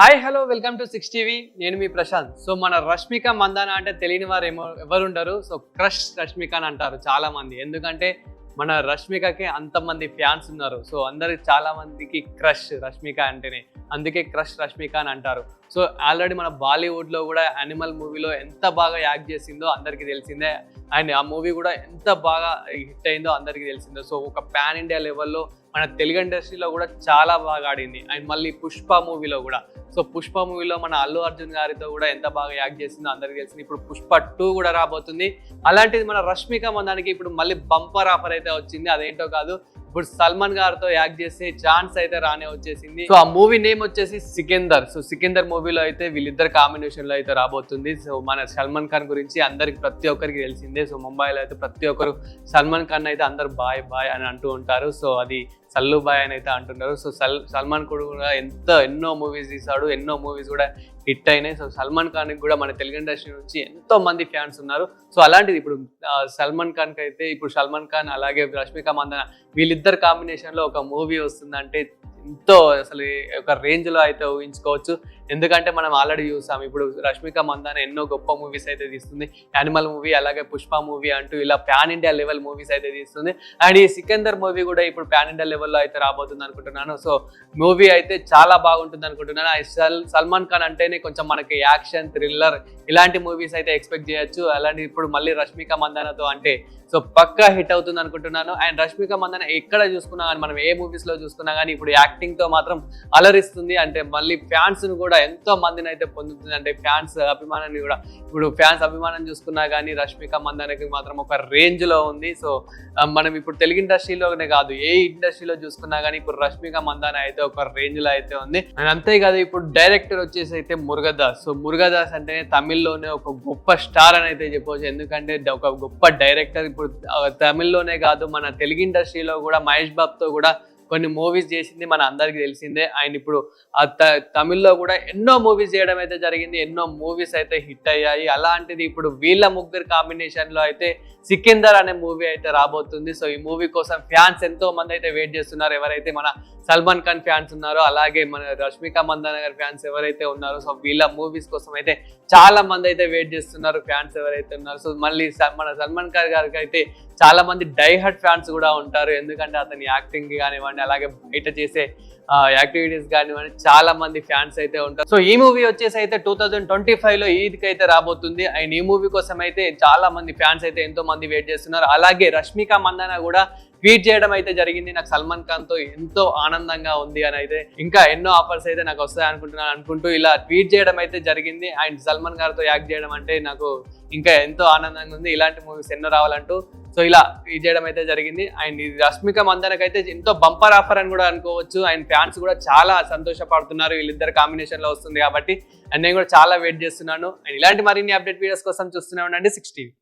Hi hello welcome to six TV. నేను మీ Prashanth. So మన రష్మిక మందాన అంటే తెలియని వారు ఏమో ఎవరు ఉండరు సో క్రష్ రష్మిక అని అంటారు చాలా మంది ఎందుకంటే మన రష్మికకి అంతమంది ఫ్యాన్స్ ఉన్నారు. సో అందరు చాలా మందికి క్రష్ రష్మిక అంటేనే. అందుకే క్రష్ రష్మిక అని అంటారు. సో ఆల్రెడీ మన బాలీవుడ్లో కూడా యానిమల్ మూవీలో ఎంత బాగా యాక్ట్ చేసిందో అందరికీ తెలిసిందే. అండ్ ఆ మూవీ కూడా ఎంత బాగా హిట్ అయిందో అందరికీ తెలిసిందో. సో ఒక పాన్ ఇండియా లెవెల్లో మన తెలుగు ఇండస్ట్రీలో కూడా చాలా బాగా ఆడింది. అండ్ మళ్ళీ పుష్ప మూవీలో కూడా. సో పుష్ప మూవీలో మన అల్లు అర్జున్ గారితో కూడా ఎంత బాగా యాక్ట్ చేసిందో అందరికీ తెలిసింది. ఇప్పుడు పుష్ప టూ కూడా రాబోతుంది. అలాంటిది మన రష్మిక మందానికి ఇప్పుడు మళ్ళీ బంపర్ ఆఫర్ అయితే వచ్చింది. అదేంటో కాదు. ఇప్పుడు సల్మాన్ గారితో యాక్ట్ చేసే ఛాన్స్ అయితే రానే వచ్చేసింది. సో ఆ మూవీ నేమ్ వచ్చేసి సికిందర్. సో సికిందర్ మూవీలో అయితే వీళ్ళిద్దరు కాంబినేషన్లో అయితే రాబోతుంది. సో మన సల్మాన్ ఖాన్ గురించి అందరికి ప్రతి ఒక్కరికి తెలిసిందే. సో ముంబైలో అయితే ప్రతి ఒక్కరు సల్మాన్ ఖాన్ అయితే అందరు బాయ్ బాయ్ అని అంటూ ఉంటారు. సో అది సల్లు బాయ్ అని అయితే అంటున్నారు. సో సల్ సల్మాన్ కూడా ఎంత ఎన్నో మూవీస్ తీశాడు ఎన్నో మూవీస్ కూడా హిట్ అయినాయి. సో సల్మాన్ ఖాన్ కూడా మన తెలుగు ఇండస్ట్రీ నుంచి ఎంతో మంది ఫ్యాన్స్ ఉన్నారు. సో అలాంటిది ఇప్పుడు సల్మాన్ ఖాన్కి అయితే ఇప్పుడు సల్మాన్ ఖాన్ అలాగే రష్మిక మందన వీళ్ళిద్దరు కాంబినేషన్లో ఒక మూవీ వస్తుందంటే ఎంతో అసలు ఒక రేంజ్లో అయితే ఊహించుకోవచ్చు. ఎందుకంటే మనం ఆల్రెడీ చూసాం ఇప్పుడు రష్మిక మందాన ఎన్నో గొప్ప మూవీస్ అయితే తీస్తుంది. యానిమల్ మూవీ అలాగే పుష్ప మూవీ అంటూ ఇలా ప్యాన్ ఇండియా లెవెల్ మూవీస్ అయితే తీస్తుంది. అండ్ ఈ సికందర్ మూవీ కూడా ఇప్పుడు ప్యాన్ ఇండియా లెవెల్లో అయితే రాబోతుంది అనుకుంటున్నాను. సో మూవీ అయితే చాలా బాగుంటుంది అనుకుంటున్నాను. సల్ సల్మాన్ ఖాన్ అంటేనే కొంచెం మనకి యాక్షన్ థ్రిల్లర్ ఇలాంటి మూవీస్ అయితే ఎక్స్పెక్ట్ చేయొచ్చు. అలాంటి ఇప్పుడు మళ్ళీ రష్మిక మందానతో అంటే సో పక్కా హిట్ అవుతుంది అనుకుంటున్నాను. అండ్ రష్మిక మందన ఎక్కడ చూసుకున్నా కానీ మనం ఏ మూవీస్లో చూసుకున్నా కానీ ఇప్పుడు యాక్టింగ్తో మాత్రం అలరిస్తుంది. అంటే మళ్ళీ ఫ్యాన్స్ను కూడా ఎంతో మందిని అయితే పొందుతుంది. అంటే ఫ్యాన్స్ అభిమానాన్ని కూడా ఇప్పుడు ఫ్యాన్స్ అభిమానం చూసుకున్నా కానీ రష్మిక మందనకి మాత్రం ఒక రేంజ్లో ఉంది. సో మనం ఇప్పుడు తెలుగు ఇండస్ట్రీలోనే కాదు ఏ ఇండస్ట్రీలో చూసుకున్నా కానీ ఇప్పుడు రష్మిక మందాన అయితే ఒక రేంజ్లో అయితే ఉంది. అండ్ అంతేకాదు ఇప్పుడు డైరెక్టర్ వచ్చేసి అయితే మురుగదాస్. సో మురుగదాస్ అంటే తమిళ్ళోనే ఒక గొప్ప స్టార్ అని అయితే చెప్పవచ్చు. ఎందుకంటే ఒక గొప్ప డైరెక్టర్ ఇప్పుడు ఇప్పుడు తమిళ్ళోనే కాదు మన తెలుగు ఇండస్ట్రీలో కూడా మహేష్ బాబుతో కూడా కొన్ని మూవీస్ చేసింది మన అందరికి తెలిసిందే. ఆయన ఇప్పుడు ఆ త- తమిళ్ళో కూడా ఎన్నో మూవీస్ చేయడం అయితే జరిగింది. ఎన్నో మూవీస్ అయితే హిట్ అయ్యాయి. అలాంటిది ఇప్పుడు వీళ్ళ ముగ్గురు కాంబినేషన్లో అయితే సికిందర్ అనే మూవీ అయితే రాబోతుంది. సో ఈ మూవీ కోసం ఫ్యాన్స్ ఎంతో మంది అయితే వెయిట్ చేస్తున్నారు. ఎవరైతే మన సల్మాన్ ఖాన్ ఫ్యాన్స్ ఉన్నారో అలాగే మన రష్మిక మందాన గారి ఫ్యాన్స్ ఎవరైతే ఉన్నారో సో వీళ్ళ మూవీస్ కోసం అయితే చాలా మంది అయితే వెయిట్ చేస్తున్నారు. ఫ్యాన్స్ ఎవరైతే ఉన్నారు సో మళ్ళీ మన సల్మాన్ ఖాన్ గారికి అయితే చాలా మంది డై హర్ట్ ఫ్యాన్స్ కూడా ఉంటారు. ఎందుకంటే అతని యాక్టింగ్ కానివ్వండి అలాగే బయట చేసే యాక్టివిటీస్ కానివ్వండి చాలా మంది ఫ్యాన్స్ అయితే ఉంటారు. సో ఈ మూవీ వచ్చేసి అయితే టూ థౌజండ్ ట్వంటీ ఫైవ్లో ఈద్కి అయితే రాబోతుంది. అండ్ ఈ మూవీ కోసం అయితే చాలా మంది ఫ్యాన్స్ అయితే ఎంతో మంది వెయిట్ చేస్తున్నారు. అలాగే రష్మిక మందన కూడా ట్వీట్ చేయడం అయితే జరిగింది. నాకు సల్మాన్ ఖాన్తో ఎంతో ఆనందంగా ఉంది అని అయితే ఇంకా ఎన్నో ఆఫర్స్ అయితే నాకు వస్తాయి అనుకుంటున్నాను. అనుకుంటూ ఇలా ట్వీట్ చేయడం అయితే జరిగింది. అండ్ సల్మాన్ గారితో యాక్ట్ చేయడం అంటే నాకు ఇంకా ఎంతో ఆనందంగా ఉంది. ఇలాంటి మూవీస్ ఎన్నో రావాలంటూ సో ఇలా ఇది చేయడం అయితే జరిగింది. అండ్ ఇది రష్మిక మందనకైతే ఎంతో బంపర్ ఆఫర్ అని కూడా అనుకోవచ్చు. అండ్ ఫ్యాన్స్ కూడా చాలా సంతోషపడుతున్నారు. వీళ్ళిద్దరు కాంబినేషన్లో వస్తుంది కాబట్టి. అండ్ నేను కూడా చాలా వెయిట్ చేస్తున్నాను. అండ్ ఇలాంటి మరిన్ని అప్డేట్ వీడియోస్ కోసం చూస్తూనే ఉండండి. Six TV.